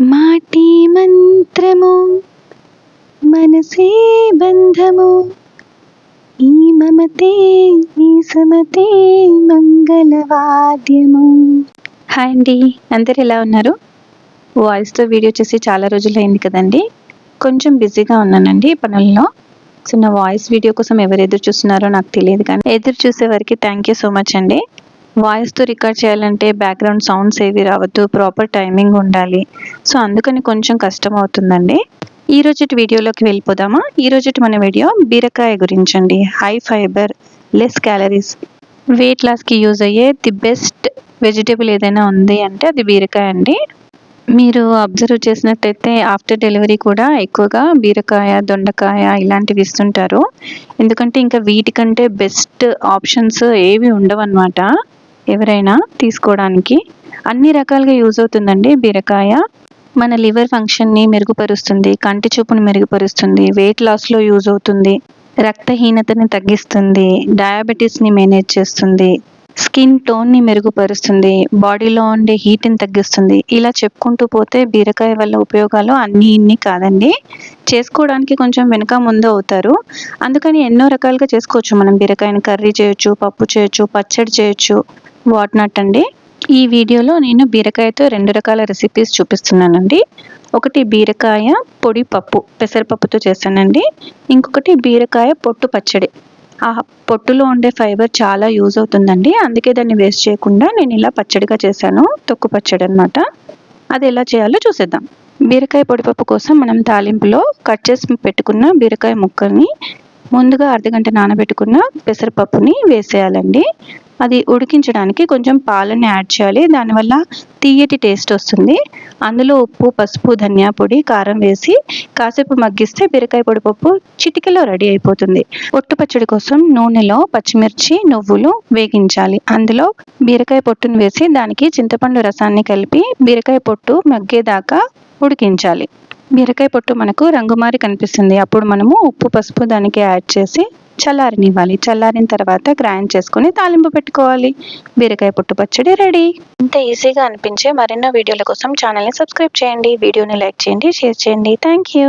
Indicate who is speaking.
Speaker 1: మాటి మంత్రము మనసే బంధము. ఈ మమతే ఈ సమతే మంగళవాద్యము. హాయ్ అండి అందరు ఎలా ఉన్నారు? వాయిస్తో వీడియో చేసి చాలా రోజులు అయింది కదండి. కొంచెం బిజీగా ఉన్నానండి పనుల్లో. సో నా వాయిస్ వీడియో కోసం ఎవరు ఎదురు చూస్తున్నారో నాకు తెలియదు కానీ ఎదురు చూసే వారికి థ్యాంక్ యూ సో మచ్ అండి. వాయిస్తో రికార్డ్ చేయాలంటే బ్యాక్గ్రౌండ్ సౌండ్స్ ఏవి రావద్దు ప్రాపర్ టైమింగ్ ఉండాలి. సో అందుకని కొంచెం కష్టం అవుతుందండి ఈ రోజుటి వీడియోలోకి వెళ్ళిపోదామా? ఈ రోజుటి మన వీడియో బీరకాయ గురించండి. High fiber less calories weight లాస్కి యూజ్ అయ్యే ది బెస్ట్ వెజిటేబుల్ ఏదైనా ఉంది అంటే అది బీరకాయ అండి. మీరు అబ్జర్వ్ చేసినట్టయితే ఆఫ్టర్ డెలివరీ కూడా ఎక్కువగా బీరకాయ దొండకాయ ఇలాంటివి ఇస్తుంటారు. ఎందుకంటే ఇంకా వీటికంటే బెస్ట్ ఆప్షన్స్ ఏవి ఉండవన్నమాట. ఎవరైనా తీసుకోవడానికి అన్ని రకాలుగా యూజ్ అవుతుందండి బీరకాయ. మన లివర్ ఫంక్షన్ని మెరుగుపరుస్తుంది కంటి చూపును మెరుగుపరుస్తుంది వెయిట్ లాస్లో యూజ్ అవుతుంది రక్తహీనతని తగ్గిస్తుంది డయాబెటీస్ని మేనేజ్ చేస్తుంది స్కిన్ టోన్ని మెరుగుపరుస్తుంది బాడీలో ఉండే హీట్ని తగ్గిస్తుంది. ఇలా చెప్పుకుంటూ పోతే బీరకాయ వల్ల ఉపయోగాలు అన్నీ ఇన్ని కాదండి. చేసుకోవడానికి కొంచెం వెనుక ముందు అవుతారు. అందుకని ఎన్నో రకాలుగా చేసుకోవచ్చు మనం బీరకాయని కర్రీ చేయొచ్చు పప్పు చేయొచ్చు పచ్చడి చేయొచ్చు. వాట్నాట్ అండి ఈ వీడియోలో నేను బీరకాయతో రెండు రకాల రెసిపీస్ చూపిస్తున్నానండి. ఒకటి బీరకాయ పొడి పప్పు పెసరపప్పుతో చేస్తానండి. ఇంకొకటి బీరకాయ పొట్టు పచ్చడి. ఆ పొట్టులో ఉండే ఫైబర్ చాలా యూజ్ అవుతుందండి. అందుకే దాన్ని వేస్ట్ చేయకుండా నేను ఇలా పచ్చడిగా చేశాను. తొక్కు పచ్చడి అనమాట అది ఎలా చేయాలో చూసేద్దాం. బీరకాయ పొడిపప్పు కోసం మనం తాలింపులో కట్ చేసి పెట్టుకున్న బీరకాయ ముక్కల్ని ముందుగా అర్ధగంట నానబెట్టుకున్న పెసరపప్పుని వేసేయాలండి. అది ఉడికించడానికి కొంచెం పాలని యాడ్ చేయాలి. దానివల్ల తీయటి టేస్ట్ వస్తుంది. అందులో ఉప్పు పసుపు ధనియా పొడి కారం వేసి కాసేపు మగ్గిస్తే బీరకాయ పొడిపప్పు చిటికలో రెడీ అయిపోతుంది. పొట్టు పచ్చడి కోసం నూనెలో పచ్చిమిర్చి నువ్వులు వేగించాలి. అందులో బీరకాయ పొట్టును వేసి దానికి చింతపండు రసాన్ని కలిపి బీరకాయ పొట్టు మగ్గేదాకా ఉడికించాలి. బీరకాయ పొట్టు మనకు రంగుమారి కనిపిస్తుంది. అప్పుడు మనము ఉప్పు పసుపు దానికి యాడ్ చేసి చల్లారనివ్వాలి చల్లారిన తర్వాత గ్రైండ్ చేసుకుని తాలింపు పెట్టుకోవాలి. బీరకాయ పుట్టు పచ్చడి రెడీ. ఇంత ఈజీగా అనిపించే మరెన్నో వీడియోల కోసం ఛానల్ని సబ్స్క్రైబ్ చేయండి. వీడియోని లైక్ చేయండి షేర్ చేయండి. Thank you